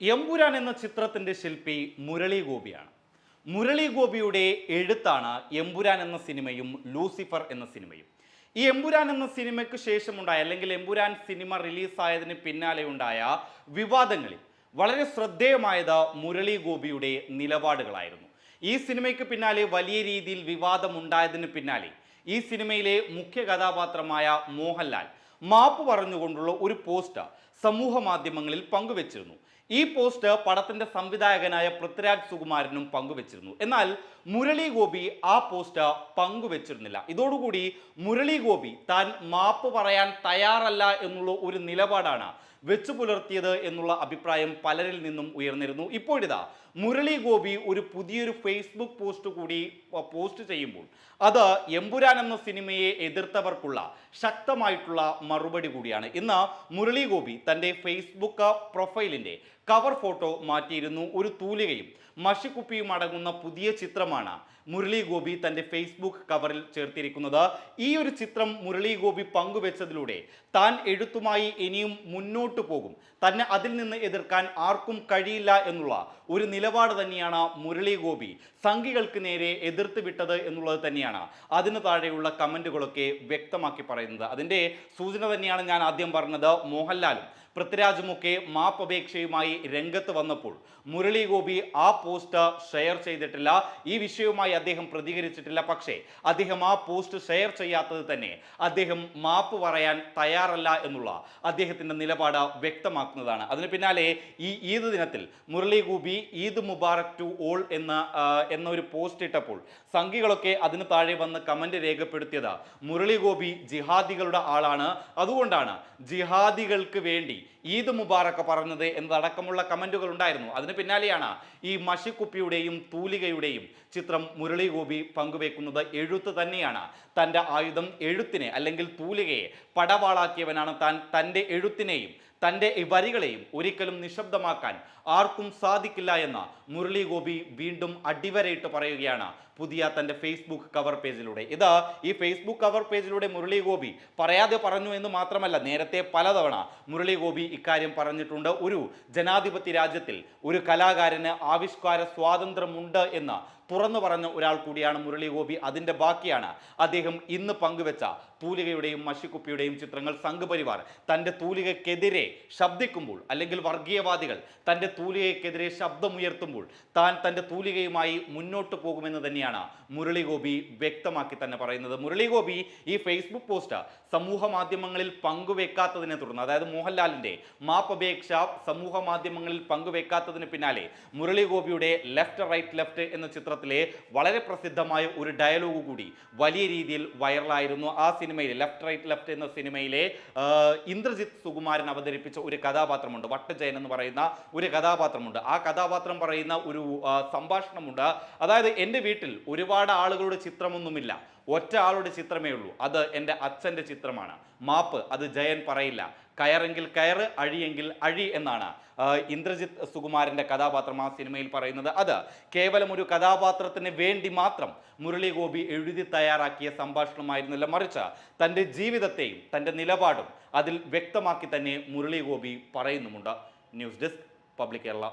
എമ്പുരാൻ എന്ന ചിത്രത്തിന്റെ ശില്പി മുരളി ഗോപിയാണ്. മുരളി ഗോപിയുടെ എഴുത്താണ് എമ്പുരാൻ എന്ന സിനിമയും ലൂസിഫർ എന്ന സിനിമയും. ഈ എമ്പുരാൻ എന്ന സിനിമയ്ക്ക് ശേഷമുണ്ടായ അല്ലെങ്കിൽ എമ്പുരാൻ സിനിമ റിലീസായതിന് പിന്നാലെ ഉണ്ടായ വിവാദങ്ങളിൽ വളരെ ശ്രദ്ധേയമായത് മുരളി ഗോപിയുടെ നിലപാടുകളായിരുന്നു. ഈ സിനിമയ്ക്ക് പിന്നാലെ വലിയ രീതിയിൽ വിവാദമുണ്ടായതിന് പിന്നാലെ ഈ സിനിമയിലെ മുഖ്യ കഥാപാത്രമായ മോഹൻലാൽ മാപ്പ് പറഞ്ഞുകൊണ്ടുള്ള ഒരു പോസ്റ്റ് സമൂഹ മാധ്യമങ്ങളിൽ പങ്കുവച്ചിരുന്നു. ഈ പോസ്റ്റ് പടത്തിന്റെ സംവിധായകനായ പൃഥ്വിരാജ് സുകുമാരനും പങ്കുവച്ചിരുന്നു. എന്നാൽ മുരളി ഗോപി ആ പോസ്റ്റ് പങ്കുവച്ചിരുന്നില്ല. ഇതോടുകൂടി മുരളി ഗോപി താൻ മാപ്പ് പറയാൻ തയ്യാറല്ല എന്നുള്ള ഒരു നിലപാടാണ് വെച്ചു പുലർത്തിയത് എന്നുള്ള അഭിപ്രായം പലരിൽ നിന്നും ഉയർന്നിരുന്നു. ഇപ്പോഴിതാ മുരളി ഗോപി ഒരു പുതിയൊരു ഫേസ്ബുക്ക് പോസ്റ്റ് കൂടി പോസ്റ്റ് ചെയ്യുമ്പോൾ അത് എമ്പുരാൻ എന്ന സിനിമയെ എതിർത്തവർക്കുള്ള ശക്തമായിട്ടുള്ള മറുപടി കൂടിയാണ്. ഇന്ന് മുരളി ഗോപി തന്റെ ഫേസ്ബുക്ക് പ്രൊഫൈലിന്റെ കവർ ഫോട്ടോ മാറ്റിയിരുന്നു ഒരു തൂലികയും മഷിക്കുപ്പിയും അടങ്ങുന്ന പുതിയ ചിത്രമാണ് മുരളി ഗോപി തന്റെ ഫേസ്ബുക്ക് കവറിൽ ചേർത്തിരിക്കുന്നത്. ഈ ഒരു ചിത്രം മുരളി ഗോപി പങ്കുവെച്ചതിലൂടെ താൻ എഴുത്തുമായി ഇനിയും മുന്നോട്ട് പോകും. തന്നെ അതിൽ നിന്ന് എതിർക്കാൻ ആർക്കും കഴിയില്ല എന്നുള്ള ഒരു നിലപാട് തന്നെയാണ് മുരളി ഗോപി സംഘികൾക്ക് നേരെ എതിർത്ത് വിട്ടത് എന്നുള്ളത് തന്നെയാണ്. അതിന് താഴെയുള്ള കമന്റുകളൊക്കെ വ്യക്തമാക്കി പറയുന്നത്. അതിന്റെ സൂചന തന്നെയാണ് ഞാൻ ആദ്യം പറഞ്ഞത്. മോഹൻലാലും പൃഥ്വിരാജുമൊക്കെ മാപ്പപേക്ഷയുമായി രംഗത്ത് വന്നപ്പോൾ മുരളി ഗോപി ആ പോസ്റ്റ് ഷെയർ ചെയ്തിട്ടില്ല. ഈ വിഷയവുമായി അദ്ദേഹം പ്രതികരിച്ചിട്ടില്ല. പക്ഷേ അദ്ദേഹം ആ പോസ്റ്റ് ഷെയർ ചെയ്യാത്തത് തന്നെ അദ്ദേഹം മാപ്പ് പറയാൻ തയ്യാറല്ല എന്നുള്ള അദ്ദേഹത്തിന്റെ നിലപാട് വ്യക്തമാക്കുന്നതാണ്. അതിന് പിന്നാലെ ഈ ഈദ് ദിനത്തിൽ മുരളി ഗോപി ഈദ് മുബാറക് ടു ഓൾ എന്ന എന്നൊരു പോസ്റ്റ് ഇട്ടപ്പോൾ സംഘികളൊക്കെ അതിന് താഴെ വന്ന് കമന്റ് രേഖപ്പെടുത്തിയത് മുരളി ഗോപി ജിഹാദികളുടെ ആളാണ്. അതുകൊണ്ടാണ് ജിഹാദികൾക്ക് വേണ്ടി ഈദ് മുബാറക്ക് പറഞ്ഞത് എന്നതടക്കമുള്ള കമന്റുകൾ ഉണ്ടായിരുന്നു. അതിന് പിന്നാലെയാണ് ഈ മഷിക്കുപ്പിയുടെയും തൂലികയുടെയും ചിത്രം മുരളി ഗോപി പങ്കുവെക്കുന്നത്. എഴുത്ത് തന്നെയാണ്. തന്റെ ആയുധം എഴുത്തിനെ അല്ലെങ്കിൽ തൂലികയെ പടവാളാക്കിയവനാണ് താൻ. തന്റെ എഴുത്തിനെയും തന്റെ ഈ വരികളെയും ഒരിക്കലും നിശബ്ദമാക്കാൻ ആർക്കും സാധിക്കില്ല എന്ന് മുരളി ഗോപി വീണ്ടും അടിവരയിട്ട് പറയുകയാണ് പുതിയ തന്റെ ഫേസ്ബുക്ക് കവർ പേജിലൂടെ ഇത് ഈ ഫേസ്ബുക്ക് കവർ പേജിലൂടെ മുരളി ഗോപി പറയാതെ പറഞ്ഞു എന്ന് മാത്രമല്ല നേരത്തെ പലതവണ മുരളി ഗോപി ഇക്കാര്യം പറഞ്ഞിട്ടുണ്ട്. ഒരു ജനാധിപത്യ രാജ്യത്തിൽ ഒരു കലാകാരന് ആവിഷ്കാര സ്വാതന്ത്ര്യമുണ്ട് എന്ന് തുറന്നു പറഞ്ഞ ഒരാൾ കൂടിയാണ് മുരളി ഗോപി. അതിന്റെ ബാക്കിയാണ് അദ്ദേഹം ഇന്ന് പങ്കുവെച്ച തൂലികയുടെയും മഷിക്കുപ്പിയുടെയും ചിത്രങ്ങൾ സംഘപരിവാർ. തന്റെ തൂലികയ്ക്കെതിരെ ശബ്ദിക്കുമ്പോൾ അല്ലെങ്കിൽ വർഗീയവാദികൾ തന്റെ തൂലികയ്ക്കെതിരെ ശബ്ദമുയർത്തുമ്പോൾ താൻ തന്റെ തൂലികയുമായി മുന്നോട്ട് പോകുമെന്ന് തന്നെയാണ് മുരളി ഗോപി വ്യക്തമാക്കി തന്നെ പറയുന്നത്. മുരളി ഗോപി ഈ ഫേസ്ബുക്ക് പോസ്റ്റ് സമൂഹ മാധ്യമങ്ങളിൽ പങ്കുവെക്കാത്തതിനെ തുടർന്ന് അതായത് മോഹൻലാലിന്റെ മാപ്പപേക്ഷ സമൂഹ മാധ്യമങ്ങളിൽ പങ്കുവെക്കാത്തതിന് പിന്നാലെ മുരളി ഗോപിയുടെ ലെഫ്റ്റ് റൈറ്റ് ലെഫ്റ്റ് എന്ന ചിത്രത്തിലെ വളരെ പ്രസിദ്ധമായ ഒരു ഡയലോഗ് കൂടി വലിയ രീതിയിൽ വൈറലായിരുന്നു. ആ സിനിമയിൽ ലെഫ്റ്റ് റൈറ്റ് ലെഫ്റ്റ് എന്ന സിനിമയിലെ ഇന്ദ്രജിത് ഇന്ദ്രജിത്ത് സുകുമാരൻ അവതരിപ്പിച്ച ഒരു കഥാപാത്രമുണ്ട്. വട്ടജയൻ എന്ന് പറയുന്ന ഒരു കഥാപാത്രമുണ്ട്. ആ കഥാപാത്രം പറയുന്ന ഒരു സംഭാഷണമുണ്ട്. അതായത് എന്റെ വീട്ടിൽ ഒരുപാട് ആളുകളുടെ ചിത്രമൊന്നുമില്ല. ഒറ്റ ആളുടെ ചിത്രമേ ഉള്ളൂ. അത് എന്റെ അച്ഛന്റെ ചിത്രമാണ്. മാപ്പ് അത് ജയൻ പറയില്ല. കയറെങ്കിൽ കയറ് അഴിയെങ്കിൽ അഴി എന്നാണ്. ഇന്ദ്രജിത്ത് സുകുമാരന്റെ കഥാപാത്രം ആ സിനിമയിൽ പറയുന്നത്. അത് കേവലം ഒരു കഥാപാത്രത്തിന് വേണ്ടി മാത്രം മുരളി ഗോപി എഴുതി തയ്യാറാക്കിയ സംഭാഷണമായിരുന്നില്ല. മറിച്ച് തന്റെ ജീവിതത്തെയും തന്റെ നിലപാടും അതിൽ വ്യക്തമാക്കി തന്നെ Murali Gopi പറയുന്നുമുണ്ട്. News desk public Kerala.